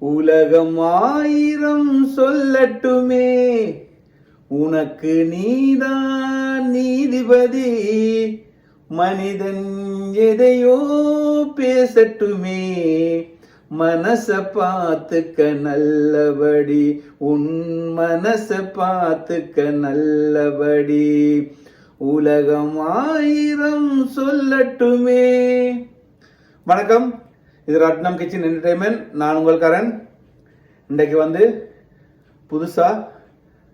உலகம் ஆயிரம் சொல்லட்டுமே. உனக்கு நீதான் நீதிபதி. மனிதன் எதையோ பேசட்டுமே. மனச பார்த்துக்க நல்லபடி. உன் மனச பார்த்துக்க நல்லபடி. உலகம் ஆயிரம் சொல்லட்டுமே. வணக்கம். இது ரத்னம் கிச்சன் என்டர்டைன்மெண்ட் நான் உங்கள் கரண் இன்றைக்கு வந்து புதுசாக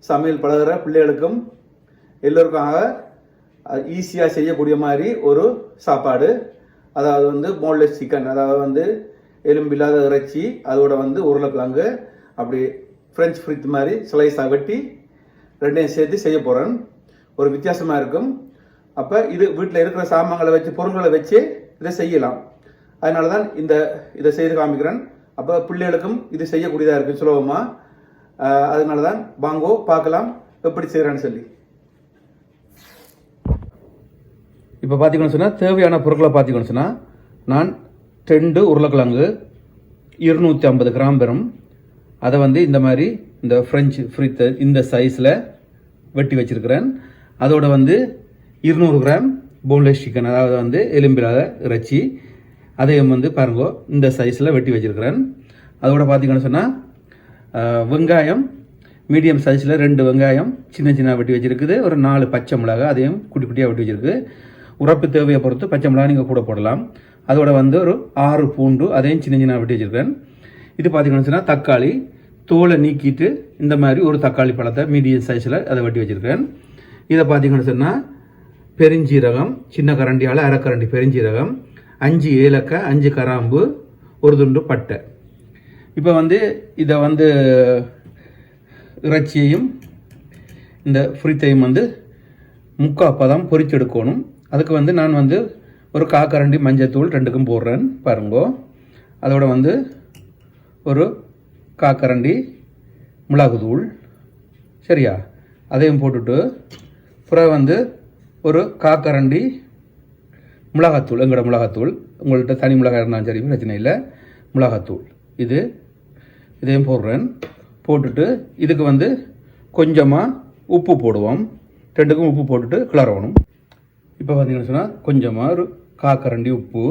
சமையல் பழகுற பிள்ளைகளுக்கும் எல்லோருக்காக ஈஸியாக செய்யக்கூடிய மாதிரி ஒரு சாப்பாடு. அதாவது வந்து போன்லெஸ் சிக்கன் அதாவது வந்து எலும்பில்லாத இறைச்சி அதோட வந்து உருளைக்கிழங்கு அப்படி ஃப்ரெஞ்ச் ஃப்ரித் மாதிரி ஸ்லைஸாக வெட்டி ரெண்டையும் சேர்த்து செய்ய போகிறேன் ஒரு வித்தியாசமாக இருக்கும். அப்போ இது வீட்டில் இருக்கிற சாமான்களை வச்சு பொருட்களை வச்சு இதை செய்யலாம். அதனால தான் இந்த இதை செய்து காமிக்கிறேன். அப்போ பிள்ளைகளுக்கும் இது செய்யக்கூடியதாக இருக்குது சுலபமாக அதனால தான் வாங்கோ பார்க்கலாம் எப்படி செய்கிறேன்னு சொல்லி. இப்போ பார்த்திங்கன்னு சொன்னால் தேவையான பொருட்களை பார்த்திங்கன்னு சொன்னால் நான் ரெண்டு உருளைக்கிழங்கு இருநூற்றி ஐம்பது கிராம் பெறும் அதை வந்து இந்த மாதிரி இந்த ஃப்ரெஞ்சு ஃப்ரித்த இந்த சைஸில் வெட்டி வச்சிருக்கிறேன். அதோட வந்து இருநூறு கிராம் போன்லெஸ் சிக்கன் அதாவது வந்து எலும்பிலாத இறைச்சி. அதையும் வந்து பாருங்கோ இந்த சைஸில் வெட்டி வச்சிருக்கிறேன். அதோட பார்த்திங்கன்னு சொன்னால் வெங்காயம் மீடியம் சைஸில் ரெண்டு வெங்காயம் சின்ன சின்ன வெட்டி வச்சிருக்குது. ஒரு நாலு பச்சை மிளகா அதையும் குட்டி குட்டியாக வெட்டி வச்சுருக்கு. உரப்பு தேவையை பொறுத்து பச்சை மிளகா நீங்கள் கூட போடலாம். அதோட வந்து ஒரு ஆறு பூண்டு அதையும் சின்ன சின்ன வெட்டி வச்சுருக்கேன் இது பார்த்திங்கன்னு சொன்னால் தக்காளி தோலை நீக்கிட்டு இந்த மாதிரி ஒரு தக்காளி பழத்தை மீடியம் சைஸில் அதை வெட்டி வச்சுருக்கேன் இதை பார்த்திங்கன்னு சொன்னால் பெருஞ்சீரகம் சின்ன கரண்டியால் அரைக்கரண்டி பெருஞ்சீரகம் அஞ்சு ஏலக்காய் அஞ்சு கராம்பு ஒரு துண்டு பட்டை. இப்போ வந்து இதை வந்து இறைச்சியையும் இந்த ஃப்ரித்தையும் வந்து முக்கா பதம் பொரிச்செடுக்கணும் அதுக்கு வந்து நான் வந்து ஒரு காக்கரண்டி மஞ்சத்தூள் ரெண்டுக்கும் போடுறேன் பாருங்கோ. அதோட வந்து ஒரு காக்கரண்டி மிளகுத்தூள் சரியா? அதையும் போட்டுட்டு அப்புறம் வந்து ஒரு காக்கரண்டி மிளகாத்தூள் எங்களோட மிளகாத்தூள் உங்கள்கிட்ட தனி மிளகாய் இருந்தாலும் சரி பிரச்சனை இல்லை. மிளகாத்தூள் இது இதையும் போடுறேன். போட்டுட்டு இதுக்கு வந்து கொஞ்சமாக உப்பு போடுவோம். ரெண்டுக்கும் உப்பு போட்டுட்டு கிளறணும். இப்போ பார்த்தீங்கன்னு சொன்னால் கொஞ்சமாக ஒரு காக்கரண்டி உப்பு.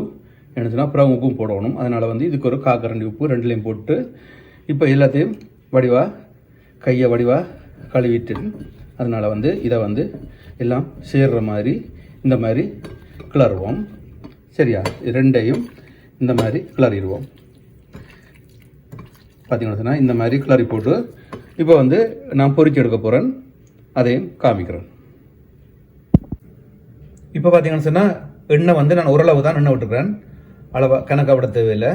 என்ன சொன்னால் அப்புறம் உப்பும் போடணும். அதனால் வந்து இதுக்கு ஒரு காக்கரண்டி உப்பு ரெண்டுலேயும் போட்டு இப்போ எல்லாத்தையும் வடிவாக கையை வடிவாக கழுவிட்டு அதனால் வந்து இதை வந்து எல்லாம் சேர்ற மாதிரி இந்த மாதிரி கிளறுவோம். சரியா? ரெண்டையும் இந்த மாதிரி கிளறிடுவோம். பார்த்தீங்கன்னா சொன்னால் இந்த மாதிரி கிளறி போட்டு இப்போ வந்து நான் பொறிச்சு எடுக்க போகிறேன் அதையும் காமிக்கிறேன். இப்போ பார்த்தீங்கன்னு சொன்னால் எண்ணெய் வந்து நான் ஓரளவு தான் எண்ணெய் விட்டுக்கிறேன். அளவாக கணக்காக விட தேவையில்லை.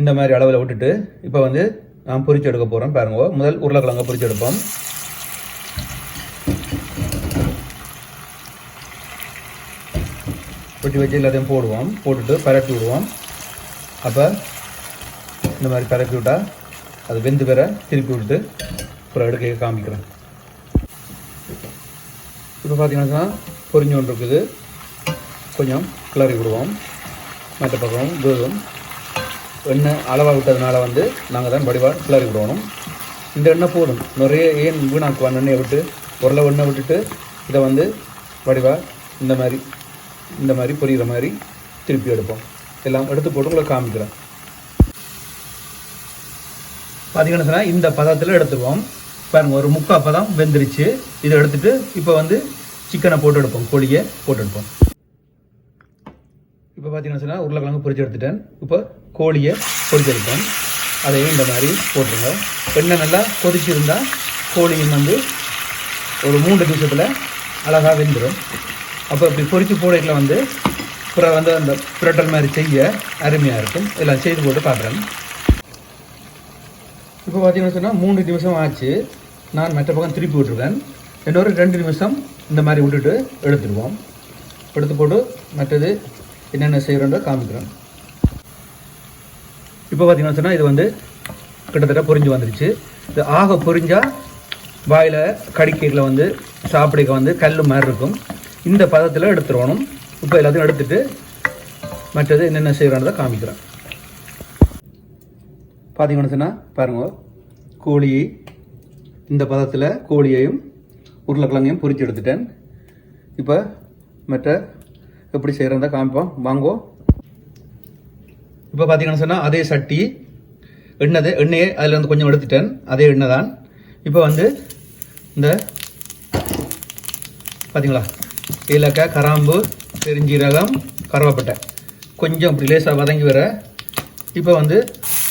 இந்த மாதிரி அளவில் விட்டுட்டு இப்போ வந்து நான் பொறிச்சு எடுக்க போகிறேன் பாருங்க. முதல் உருளைக்கிழங்க பொறிச்சு எடுப்போம். வெட்டி வச்சு எல்லாத்தையும் போடுவோம். போட்டுட்டு பரட்டி விடுவோம். அப்போ இந்த மாதிரி பரட்டி விட்டால் அது வெந்து பெற திருப்பி விட்டு அப்புறம் எடுக்க காமிக்கிறேன். இப்போ பார்த்தீங்கன்னா பொரிஞ்சு கொண்டு இருக்குது கொஞ்சம் கிளறி விடுவோம். மற்ற பக்கம் கோதும் எண்ணெய் அளவாக விட்டதுனால வந்து நாங்கள் தான் வடிவாக கிளறி விடணும். இந்த எண்ணெய் போதும். நிறைய ஏன் வீணாக்குவான் எண்ணெயை விட்டு உருளை எண்ணெய் விட்டுட்டு இதை வந்து வடிவாக இந்த மாதிரி இந்த மாதிரி புரிகிற மாதிரி திருப்பி எடுப்போம். எல்லாம் எடுத்து போட்டு உங்களை காமிக்கிறேன். பார்த்தீங்கன்னா சொன்னால் இந்த பதத்தில் எடுத்துருவோம். பாருங்க ஒரு முக்கால் பதம் வெந்துருச்சு. இதை எடுத்துட்டு இப்போ வந்து சிக்கனை போட்டு எடுப்போம். கோழியை போட்டு எடுப்போம். இப்போ பார்த்தீங்கன்னா சொன்னால் உருளைக்கிழங்கு பொரிச்சு எடுத்துட்டேன். இப்போ கோழியை பொரிச்சு எடுப்போம். அதையும் இந்த மாதிரி போட்டுருங்க. எண்ணெய் நல்லா கொதிச்சிருந்தால் கோழியும் வந்து ஒரு மூன்று நிமிஷத்தில் அழகாக வெந்துடும் அப்போ இப்படி பொறித்து போடையில் வந்து அப்புறம் வந்து அந்த புரட்டல் மாதிரி செய்ய அருமையாக இருக்கும். எல்லாம் செய்து போட்டு பார்க்குறேன் இப்போ பார்த்தீங்கன்னு சொன்னால் மூணு நிமிஷம் ஆச்சு. நான் மற்ற பக்கம் திருப்பி விட்டுருக்கேன் இன்னொரு ரெண்டு நிமிஷம் இந்த மாதிரி விட்டுட்டு எடுத்துடுவோம் எடுத்து போட்டு மற்றது என்னென்ன செய்கிறோன்ற காமிக்கிறேன். இப்போ பார்த்தீங்கன்னா சொன்னால் இது வந்து கிட்டத்தட்ட பொறிஞ்சு வந்துருச்சு. இது ஆக பொரிஞ்சால் வாயில் கடிக்கீரில் வந்து சாப்பிடுக்க வந்து கல் மாதிரி இருக்கும். இந்த பதத்தில் எடுத்துருவணும். இப்போ எல்லாத்தையும் எடுத்துட்டு மற்றது என்னென்ன செய்கிறோன்றதை காமிக்கிறேன். பார்த்தீங்கன்னு சொன்னால் பாருங்க. கோழி இந்த பதத்தில் கோழியையும் உருளைக்கிழங்கையும் பொறிச்சு எடுத்துட்டேன். இப்போ மற்ற எப்படி செய்கிறதா காமிப்போம். வாங்கோ. இப்போ பார்த்தீங்கன்னு சொன்னால் அதே சட்டி எண்ணெய் எண்ணெயை அதில் வந்து கொஞ்சம் எடுத்துட்டேன். அதே எண்ணெய் தான். இப்போ வந்து இந்த பார்த்தீங்களா ஏலக்காய் கராம்பு பெருஞ்சீரகம் கருவேப்பட்டை. கொஞ்சம் இப்படி லேசாக வதங்கி வர இப்போ வந்து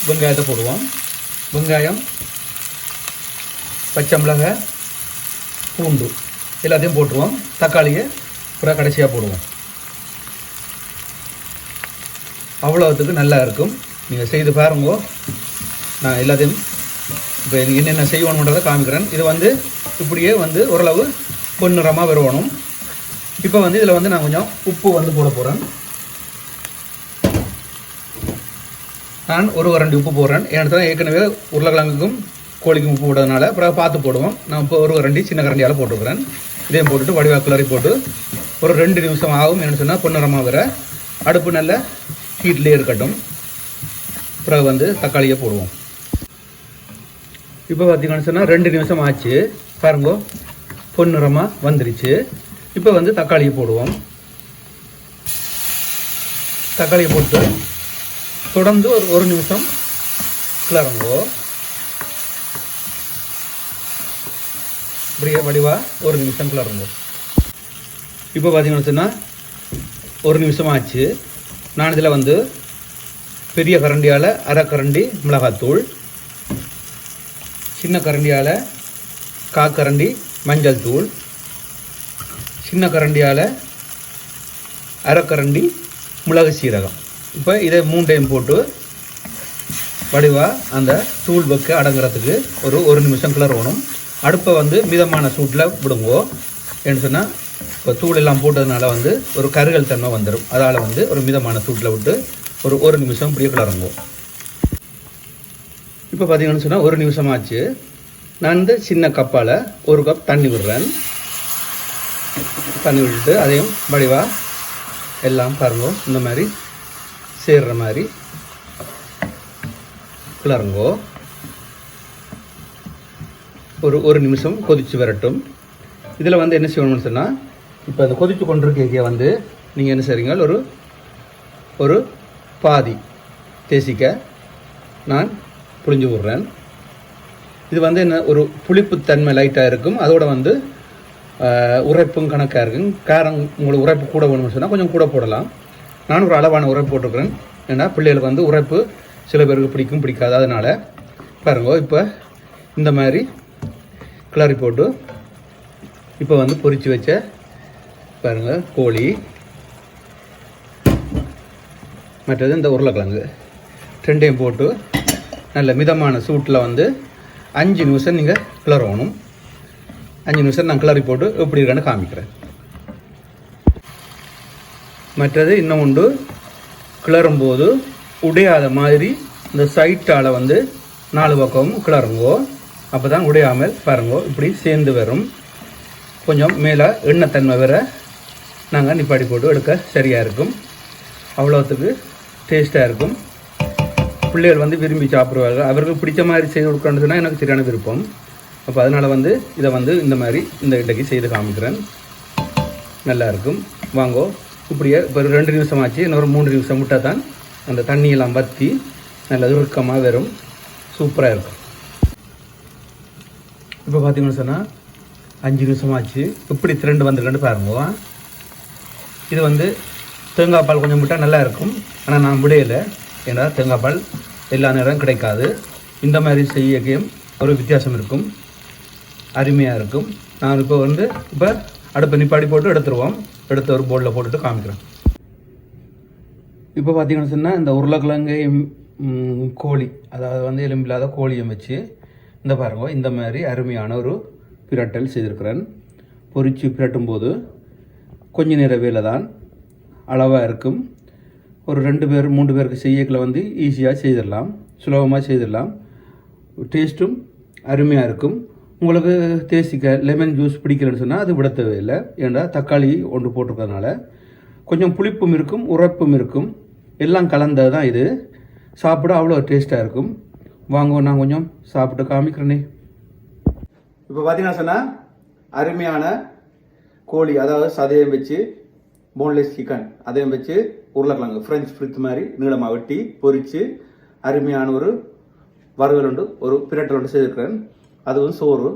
வெங்காயத்தை போடுவோம். வெங்காயம் பச்சை மிளகாய் பூண்டு எல்லாத்தையும் போட்டுருவோம். தக்காளியை பூரா கடைசியாக போடுவோம். அவ்வளோத்துக்கு நல்லா இருக்கும். நீங்கள் செய்து பாருங்கோ. நான் எல்லாத்தையும் இப்போ எனக்கு என்னென்ன செய்யணுன்றதை காமிக்கிறேன். இது வந்து இப்படியே வந்து ஓரளவு பொன்னிறமாக வருவணும். இப்போ வந்து இதில் வந்து நான் கொஞ்சம் உப்பு வந்து போட போகிறேன் நான் ஒரு வரண்டி உப்பு போடுறேன். ஏன்னா ஏற்கனவே உருளைக்கிழங்குக்கும் கோழிக்கும் உப்பு போடுறதுனால அப்புறம் பார்த்து போடுவோம். நான் இப்போ ஒரு கரண்டி சின்ன கரண்டியால் போட்டுக்கிறேன் இதையும் போட்டுட்டு வடிவா கிளறி போட்டு ஒரு ரெண்டு நிமிஷம் ஆகும். என்னென்னு சொன்னால் பொன்னிறமாக வர அடுப்பு நல்ல ஹீட்லேயே இருக்கட்டும். பிறகு வந்து தக்காளியை போடுவோம். இப்போ பார்த்தீங்கன்னு சொன்னால் ரெண்டு நிமிஷம் ஆச்சு. பாருங்க பொன்னிறமாக வந்துருச்சு. இப்போ வந்து தக்காளியை போடுவோம். தக்காளியை போட்டு தொடர்ந்து ஒரு ஒரு நிமிஷம் கிளறங்குவோம் இப்படியே வடிவாக ஒரு நிமிஷம் கிளறங்குவோம் இப்போ பார்த்தீங்கன்னு சொன்னால் ஒரு நிமிஷம் ஆச்சு. நான் இதில் வந்து பெரிய கரண்டியால் அரை கரண்டி மிளகாத்தூள் சின்ன கரண்டியால் காக்கரண்டி மஞ்சள் தூள் சின்ன கரண்டியால் அரைக்கரண்டி மிளகு சீரகம். இப்போ இதை மூண்டையும் போட்டு வடிவாக அந்த தூள் வைக்க அடங்குறதுக்கு ஒரு ஒரு நிமிஷம் கிளறணும் அடுப்பை வந்து மிதமான சூட்டில் விடுங்கோ. ஏன்னு சொன்னால் இப்போ தூள் எல்லாம் போட்டதுனால வந்து ஒரு கருகல் தன்மை வந்துடும் அதால் வந்து ஒரு மிதமான சூட்டில் விட்டு ஒரு ஒரு நிமிஷம் இப்படியே கிளறுங்கோ இப்போ பார்த்தீங்கன்னு சொன்னால் ஒரு நிமிஷம் ஆச்சு நான் இந்த சின்ன கப்பால் ஒரு கப் தண்ணி விடுறேன். தண்ணி விட்டுட்டு அதையும் வடிவாக எல்லாம் பாருங்க இந்த மாதிரி சேர்ற மாதிரி கிளறுங்கோ. ஒரு ஒரு நிமிஷம் கொதித்து வரட்டும். இதில் வந்து என்ன செய்யணும்னு சொன்னால் இப்போ அந்த கொதித்து கொண்டிருக்க வந்து நீங்கள் என்ன செய்கிறீங்க ஒரு ஒரு பாதி தேசிக்க நான் புளிஞ்சு விட்றேன். இது வந்து என்ன ஒரு புளிப்புத்தன்மை லைட்டாக இருக்கும். அதோட வந்து உரைப்பும் கணக்காக இருக்கும் காரம் உங்களுக்கு உரைப்பு கூட வேணும்னு சொன்னால் கொஞ்சம் கூட போடலாம். நான் ஒரு அளவான உரைப்பு போட்டிருக்கிறேன் ஏன்னா பிள்ளைகளுக்கு வந்து உரைப்பு சில பேருக்கு பிடிக்கும் பிடிக்காது. அதனால் பாருங்க இப்போ இந்த மாதிரி கிளறி போட்டு இப்போ வந்து பொறிச்சு வச்ச பாருங்கள் கோழி. மற்றது இந்த உருளைக்கிழங்கு. ரெண்டையும் போட்டு நல்ல மிதமான சூட்டில் வந்து அஞ்சு நிமிஷம் நீங்கள் கிளறணும். அஞ்சு நிமிஷம் நான் கிளறி போட்டு எப்படி இருக்கான்னு காமிக்கிறேன். மற்றது இன்னும் உண்டு. கிளறும்போது உடையாத மாதிரி இந்த சைட்டால் வந்து நாலு பக்கமும் கிளறுங்கோ. அப்போ தான் உடையாமல் பாருங்கோ இப்படி சேர்ந்து வரும். கொஞ்சம் மேலே எண்ணெய்த்தன்மை வர நாங்கள் நிப்பாடி போட்டு எடுக்க சரியாக இருக்கும். அவ்வளோத்துக்கு டேஸ்ட்டாக இருக்கும். பிள்ளைகள் வந்து விரும்பி சாப்பிடுவார்கள். அவர்களுக்கு பிடிச்ச மாதிரி செய்து கொடுக்கணும்னு சொன்னால் எனக்கு சரியான விருப்பம். அப்போ அதனால் வந்து இதை வந்து இந்த மாதிரி இந்த இன்றைக்கு செய்து காமிக்கிறேன். நல்லா இருக்கும் வாங்கோ இப்படியே இப்போ ஒரு ரெண்டு நிமிஷம் ஆச்சு. இன்னொரு மூணு நிமிஷம் விட்டால் தான் அந்த தண்ணியெல்லாம் வற்றி நல்ல இறுக்கமாக வரும் சூப்பராக இருக்கும். இப்போ பார்த்தீங்கன்னு சொன்னால் அஞ்சு நிமிஷம் ஆச்சு. இப்படி திரண்டு வந்துருக்கேன்னு பாருங்க. இது வந்து தேங்காய் பால் கொஞ்சம் விட்டால் நல்லா இருக்கும் ஆனால் நான் விடையலை. ஏன்னா தேங்காய் பால் எல்லா நேரம் கிடைக்காது. இந்த மாதிரி செய்யக்கையும் ஒரு வித்தியாசம் இருக்கும். அருமையாக இருக்கும். நான் இப்போ வந்து இப்போ அடுப்பை நிப்பாடி போட்டு எடுத்துருவோம். எடுத்து ஒரு போர்டில் போட்டுட்டு காமிக்கிறேன். இப்போ பார்த்தீங்கன்னு சொன்னால் இந்த உருளைக்கிழங்கையும் கோழி அதாவது வந்து எலும்பில்லாத கோழியும் வச்சு இந்த பாருங்க இந்த மாதிரி அருமையான ஒரு பிரட்டல் செய்திருக்கிறேன். பொறிச்சு பிரட்டும் போது கொஞ்ச நேர வேலை தான் அளவாக இருக்கும். ஒரு ரெண்டு பேர் மூன்று பேருக்கு செய்யக்கில் வந்து ஈஸியாக செய்திடலாம் சுலபமாக செய்திடலாம். டேஸ்ட்டும் அருமையாக இருக்கும். உங்களுக்கு தேசிக்க லெமன் ஜூஸ் பிடிக்கலன்னு சொன்னால் அது விட தேவையில்லை. ஏன்னா தக்காளி ஒன்று போட்டிருக்கறதுனால. கொஞ்சம் புளிப்பும் இருக்கும் உரைப்பும் இருக்கும். எல்லாம் கலந்தது தான் இது. சாப்பிட அவ்வளோ டேஸ்ட்டாக இருக்கும். வாங்க நான் கொஞ்சம் சாப்பிட்டு காமிக்கிறேனே. இப்போ பார்த்தீங்கன்னா சொன்னால் அருமையான கோழி அதாவது சதையம் வச்சு போன்லெஸ் சிக்கன் அதையும் வச்சு உருளைக்கிழங்கு ஃப்ரெஞ்ச் ஃப்ரித் மாதிரி நீளமாக வெட்டி பொரித்து அருமையான ஒரு வறுவல் உண்டு ஒரு பிரட்டல் உண்டு செய்திருக்கிறேன். அது வந்து சோறு.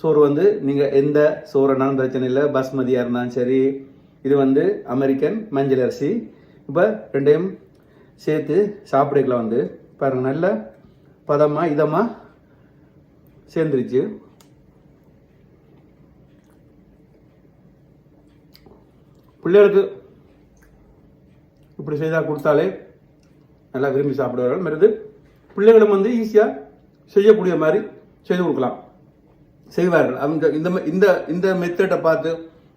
சோறு வந்து நீங்கள் எந்த சோறுனாலும் பிரச்சனை இல்லை. பாஸ்மதியாக இருந்தாலும் சரி இது வந்து அமெரிக்கன் மஞ்சள் அரிசி. இப்போ ரெண்டையும் சேர்த்து சாப்பிடுக்கலாம் வந்து பாருங்க நல்ல பதமாக இதமாக சேர்ந்துருச்சு. பிள்ளைகளுக்கு இப்படி செய்தால் கொடுத்தாலே நல்லா விரும்பி சாப்பிடுவார்கள். மருந்து பிள்ளைகளும் வந்து ஈஸியாக செய்யக்கூடிய மாதிரி செய்து கொடுக்கலாம். செய்வார்கள். அவங்க இந்த இந்த இந்த மெத்தடை பார்த்து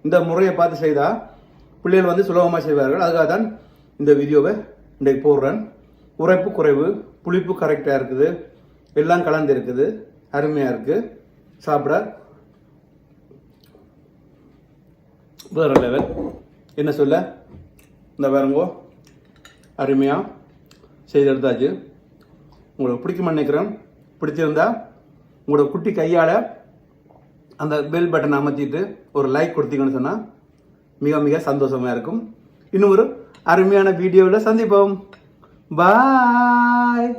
இந்த முறையை பார்த்து செய்தால் பிள்ளைகள் வந்து சுலபமாக செய்வார்கள். அதுக்காக தான் இந்த வீடியோவை இன்றைக்கு போடுறேன். உரைப்பு குறைவு புளிப்பு கரெக்டாக இருக்குது. எல்லாம் கலந்து இருக்குது. அருமையாக இருக்குது சாப்பிட வேறு லெவல் என்ன சொல்ல? இந்த வேறங்கோ அருமையாக செய்து எடுத்தாச்சு. உங்களுக்கு பிடிக்குமா நினைக்கிறேன். பிடிச்சிருந்தா உங்களோட குட்டி கையால் அந்த பெல் பட்டனை அமைச்சிட்டு ஒரு லைக் கொடுத்தீங்கன்னு சொன்னால் மிக மிக சந்தோஷமாக இருக்கும். இன்னும் ஒரு அருமையான வீடியோவில் சந்திப்போம். பாய்